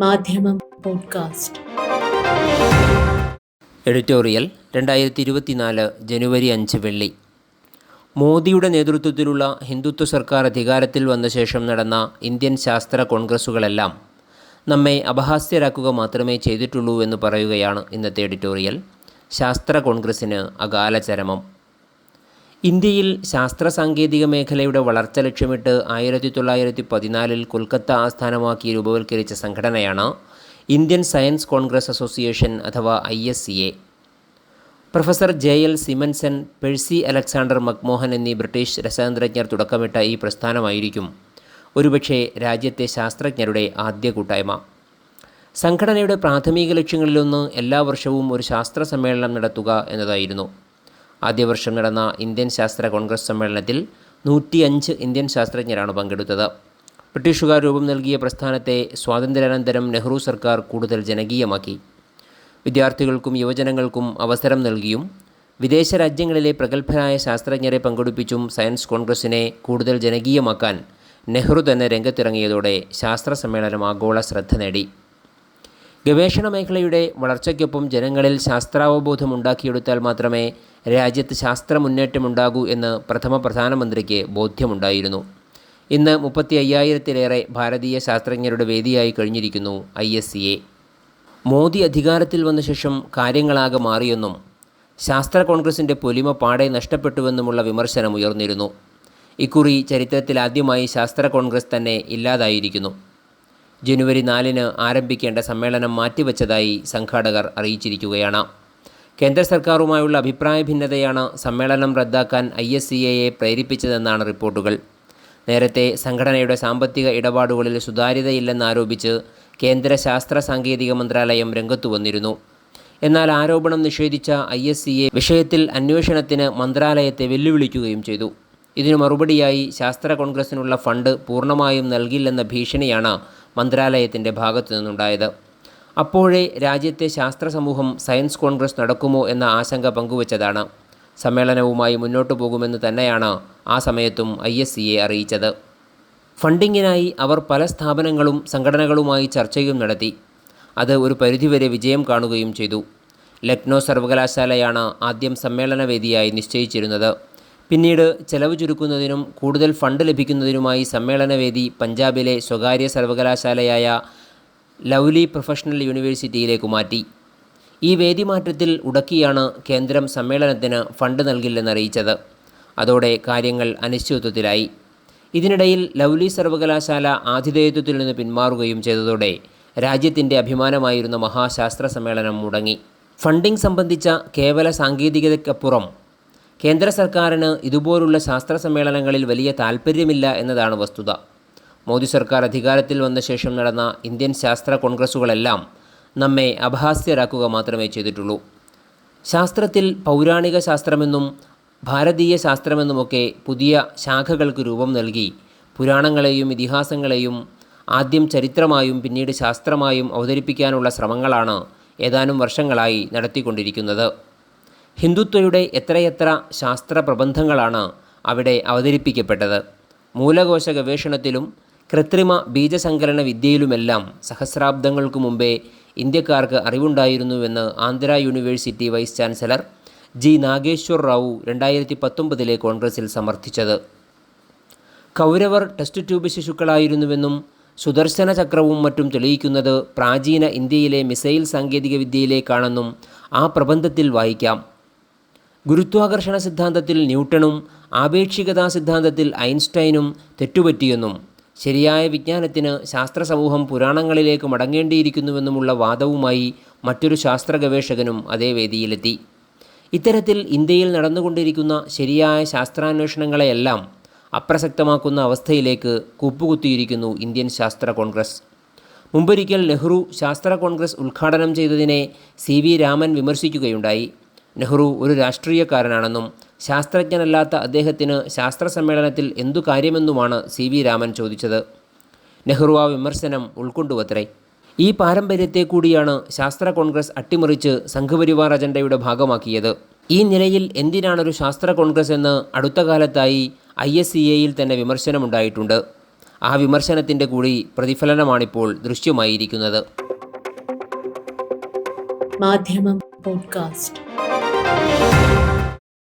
മാധ്യമം podcast. Editorial രണ്ടായിരത്തി ഇരുപത്തിനാല് ജനുവരി അഞ്ച് വെള്ളി. മോദിയുടെ നേതൃത്വത്തിലുള്ള ഹിന്ദുത്വ സർക്കാർ അധികാരത്തിൽ വന്ന ശേഷം നടന്ന ഇന്ത്യൻ ശാസ്ത്ര കോൺഗ്രസുകളെല്ലാം നമ്മെ അപഹാസ്യരാക്കുക മാത്രമേ ചെയ്തിട്ടുള്ളൂ എന്ന് പറയുകയാണ് ഇന്നത്തെ എഡിറ്റോറിയൽ. ശാസ്ത്ര കോൺഗ്രസിന് അകാല ചരമം ഇന്ത്യയിൽ ശാസ്ത്ര സാങ്കേതിക മേഖലയുടെ വളർച്ച ലക്ഷ്യമിട്ട് ആയിരത്തി തൊള്ളായിരത്തി പതിനാലിൽ കൊൽക്കത്ത ആസ്ഥാനമാക്കി രൂപവൽക്കരിച്ച സംഘടനയാണ് ഇന്ത്യൻ സയൻസ് കോൺഗ്രസ് അസോസിയേഷൻ അഥവാ I S C A. Professor J L Simonsen Percy Alexander McMahon എന്നീ ബ്രിട്ടീഷ് രസതന്ത്രജ്ഞർ തുടക്കമിട്ട ഈ പ്രസ്ഥാനമായിരിക്കും ഒരുപക്ഷെ രാജ്യത്തെ ശാസ്ത്രജ്ഞരുടെ ആദ്യ കൂട്ടായ്മ. സംഘടനയുടെ പ്രാഥമിക ലക്ഷ്യങ്ങളിലൊന്ന് എല്ലാ വർഷവും ഒരു ശാസ്ത്ര സമ്മേളനം നടത്തുക എന്നതായിരുന്നു. ആദ്യ വർഷം നടന്ന ഇന്ത്യൻ ശാസ്ത്ര കോൺഗ്രസ് സമ്മേളനത്തിൽ നൂറ്റിയഞ്ച് ഇന്ത്യൻ ശാസ്ത്രജ്ഞരാണ് പങ്കെടുത്തത്. ബ്രിട്ടീഷുകാർ രൂപം നൽകിയ പ്രസ്ഥാനത്തെ സ്വാതന്ത്ര്യാനന്തരം നെഹ്റു സർക്കാർ കൂടുതൽ ജനകീയമാക്കി. വിദ്യാർത്ഥികൾക്കും യുവജനങ്ങൾക്കും അവസരം നൽകിയും വിദേശ രാജ്യങ്ങളിലെ പ്രഗത്ഭരായ ശാസ്ത്രജ്ഞരെ പങ്കെടുപ്പിച്ചും സയൻസ് കോൺഗ്രസിനെ കൂടുതൽ ജനകീയമാക്കാൻ നെഹ്റു തന്നെ രംഗത്തിറങ്ങിയതോടെ ശാസ്ത്ര സമ്മേളനം ആഗോള ശ്രദ്ധ നേടി. ഗവേഷണ മേഖലയുടെ വളർച്ചയ്ക്കൊപ്പം ജനങ്ങളിൽ ശാസ്ത്രാവബോധം ഉണ്ടാക്കിയെടുത്താൽ മാത്രമേ രാജ്യത്ത് ശാസ്ത്ര മുന്നേറ്റമുണ്ടാകൂ എന്ന് പ്രഥമ പ്രധാനമന്ത്രിക്ക് ബോധ്യമുണ്ടായിരുന്നു. ഇന്ന് മുപ്പത്തി അയ്യായിരത്തിലേറെ ഭാരതീയ ശാസ്ത്രജ്ഞരുടെ വേദിയായി കഴിഞ്ഞിരിക്കുന്നു I S C A. Modi അധികാരത്തിൽ വന്ന ശേഷം കാര്യങ്ങളാകെ മാറിയെന്നും ശാസ്ത്ര കോൺഗ്രസിന്റെ പൊലിമ പാടെ നഷ്ടപ്പെട്ടുവെന്നുമുള്ള വിമർശനം ഉയർന്നിരുന്നു. ഇക്കുറി ചരിത്രത്തിൽ ആദ്യമായി ശാസ്ത്ര കോൺഗ്രസ് തന്നെ ഇല്ലാതായിരിക്കുന്നു. ജനുവരി നാലിന് ആരംഭിക്കേണ്ട സമ്മേളനം മാറ്റിവെച്ചതായി സംഘാടകർ അറിയിച്ചിരിക്കുകയാണ്. കേന്ദ്ര സർക്കാരുമായുള്ള അഭിപ്രായ ഭിന്നതയാണ് സമ്മേളനം റദ്ദാക്കാൻ ഐ എസ് സി എയെ പ്രേരിപ്പിച്ചതെന്നാണ് റിപ്പോർട്ടുകൾ. നേരത്തെ സംഘടനയുടെ സാമ്പത്തിക ഇടപാടുകളിൽ സുതാര്യതയില്ലെന്നാരോപിച്ച് കേന്ദ്ര ശാസ്ത്ര സാങ്കേതിക മന്ത്രാലയം രംഗത്തു വന്നിരുന്നു. എന്നാൽ ആരോപണം നിഷേധിച്ച ഐ എസ് സി എ വിഷയത്തിൽ അന്വേഷണത്തിന് മന്ത്രാലയത്തെ വെല്ലുവിളിക്കുകയും ചെയ്തു. ഇതിനു മറുപടിയായി ശാസ്ത്ര കോൺഗ്രസിനുള്ള ഫണ്ട് പൂർണമായും നൽകില്ലെന്ന ഭീഷണിയാണ് മന്ത്രാലയത്തിന്റെ ഭാഗത്തു നിന്നുണ്ടായത്. അപ്പോഴേ രാജ്യത്തെ ശാസ്ത്ര സമൂഹം സയൻസ് കോൺഗ്രസ് നടക്കുമോ എന്ന ആശങ്ക പങ്കുവച്ചതാണ്. സമ്മേളനവുമായി മുന്നോട്ടു പോകുമെന്ന് തന്നെയാണ് ആ സമയത്തും ഐ എസ് സി എ അറിയിച്ചത്. ഫണ്ടിങ്ങിനായി അവർ പല സ്ഥാപനങ്ങളും സംഘടനകളുമായി ചർച്ചയും നടത്തി. അത് ഒരു പരിധിവരെ വിജയം കാണുകയും ചെയ്തു. ലക്നോ സർവകലാശാലയാണ് ആദ്യം സമ്മേളനവേദിയായി നിശ്ചയിച്ചിരുന്നത്. പിന്നീട് ചെലവ് ചുരുക്കുന്നതിനും കൂടുതൽ ഫണ്ട് ലഭിക്കുന്നതിനുമായി സമ്മേളനവേദി പഞ്ചാബിലെ സ്വകാര്യ സർവകലാശാലയായ ലൗലി പ്രൊഫഷണൽ യൂണിവേഴ്സിറ്റിയിലേക്ക് മാറ്റി. ഈ വേദി മാറ്റത്തിൽ ഉടക്കിയാണ് കേന്ദ്രം സമ്മേളനത്തിന് ഫണ്ട് നൽകില്ലെന്നറിയിച്ചത്. അതോടെ കാര്യങ്ങൾ അനിശ്ചിതത്വത്തിലായി. ഇതിനിടയിൽ ലൗലി സർവകലാശാല ആതിഥേയത്വത്തിൽ നിന്ന് പിന്മാറുകയും ചെയ്തതോടെ രാജ്യത്തിന്റെ അഭിമാനമായിരുന്ന മഹാശാസ്ത്ര സമ്മേളനം മുടങ്ങി. ഫണ്ടിംഗ് സംബന്ധിച്ച കേവല സാങ്കേതികതയ്ക്കപ്പുറം കേന്ദ്ര സർക്കാരിന് ഇതുപോലുള്ള ശാസ്ത്ര സമ്മേളനങ്ങളിൽ വലിയ താൽപ്പര്യമില്ല എന്നതാണ് വസ്തുത. മോദി സർക്കാർ അധികാരത്തിൽ വന്ന ശേഷം നടന്ന ഇന്ത്യൻ ശാസ്ത്ര കോൺഗ്രസുകളെല്ലാം നമ്മെ അപഹാസ്യരാക്കുക മാത്രമേ ചെയ്തിട്ടുള്ളൂ. ശാസ്ത്രത്തിൽ പൗരാണിക ശാസ്ത്രമെന്നും ഭാരതീയ ശാസ്ത്രമെന്നുമൊക്കെ പുതിയ ശാഖകൾക്ക് രൂപം നൽകി പുരാണങ്ങളെയും ഇതിഹാസങ്ങളെയും ആദ്യം ചരിത്രമായും പിന്നീട് ശാസ്ത്രമായും അവതരിപ്പിക്കാനുള്ള ശ്രമങ്ങളാണ് ഏതാനും വർഷങ്ങളായി നടത്തിക്കൊണ്ടിരിക്കുന്നത്. ഹിന്ദുത്വയുടെ എത്രയെത്ര ശാസ്ത്ര പ്രബന്ധങ്ങളാണ് അവിടെ അവതരിപ്പിക്കപ്പെട്ടത്? മൂലകോശ ഗവേഷണത്തിലും കൃത്രിമ ബീജസങ്കലന വിദ്യയിലുമെല്ലാം സഹസ്രാബ്ദങ്ങൾക്ക് മുമ്പേ ഇന്ത്യക്കാർക്ക് അറിവുണ്ടായിരുന്നുവെന്ന് Andhra university vice chancellor G Nageswar Rao രണ്ടായിരത്തി പത്തൊമ്പതിലെ കോൺഗ്രസിൽ സമർത്ഥിച്ചത്. കൗരവർ ടെസ്റ്റ് ട്യൂബ് ശിശുക്കളായിരുന്നുവെന്നും സുദർശന ചക്രവും മറ്റും തെളിയിക്കുന്നത് പ്രാചീന ഇന്ത്യയിലെ മിസൈൽ സാങ്കേതികവിദ്യയിലേക്കാണെന്നും ആ പ്രബന്ധത്തിൽ വായിക്കാം. ഗുരുത്വാകർഷണ സിദ്ധാന്തത്തിൽ ന്യൂട്ടണും ആപേക്ഷികതാ സിദ്ധാന്തത്തിൽ ഐൻസ്റ്റൈനും തെറ്റുപറ്റിയെന്നും ശരിയായ വിജ്ഞാനത്തിന് ശാസ്ത്ര സമൂഹം പുരാണങ്ങളിലേക്ക് മടങ്ങേണ്ടിയിരിക്കുന്നുവെന്നുമുള്ള വാദവുമായി മറ്റൊരു ശാസ്ത്ര ഗവേഷകനും അതേ വേദിയിലെത്തി. ഇത്തരത്തിൽ ഇന്ത്യയിൽ നടന്നുകൊണ്ടിരിക്കുന്ന ശരിയായ ശാസ്ത്രാന്വേഷണങ്ങളെയെല്ലാം അപ്രസക്തമാക്കുന്ന അവസ്ഥയിലേക്ക് കുപ്പുകുത്തിയിരിക്കുന്നു ഇന്ത്യൻ ശാസ്ത്ര കോൺഗ്രസ്. മുമ്പൊരിക്കൽ നെഹ്റു ശാസ്ത്ര കോൺഗ്രസ് ഉദ്ഘാടനം ചെയ്തതിനെ സി രാമൻ വിമർശിക്കുകയുണ്ടായി. നെഹ്റു ഒരു രാഷ്ട്രീയക്കാരനാണെന്നും ശാസ്ത്രജ്ഞനല്ലാത്ത അദ്ദേഹത്തിന് ശാസ്ത്ര സമ്മേളനത്തിൽ എന്തു കാര്യമെന്നുമാണ് സി വി രാമൻ ചോദിച്ചത്. നെഹ്റു ആ വിമർശനം ഉൾക്കൊണ്ടുവത്രേ. ഈ പാരമ്പര്യത്തെ കൂടിയാണ് ശാസ്ത്ര കോൺഗ്രസ് അട്ടിമറിച്ച് സംഘപരിവാർ അജണ്ടയുടെ ഭാഗമാക്കിയത്. ഈ നിലയിൽ എന്തിനാണൊരു ശാസ്ത്ര കോൺഗ്രസ് എന്ന് അടുത്ത കാലത്തായി ഐ എസ് സി എയിൽ തന്നെ വിമർശനമുണ്ടായിട്ടുണ്ട്. ആ വിമർശനത്തിന്റെ കൂടി പ്രതിഫലനമാണിപ്പോൾ ദൃശ്യമായിരിക്കുന്നത്. മാധ്യമം പോഡ്കാസ്റ്റ് Música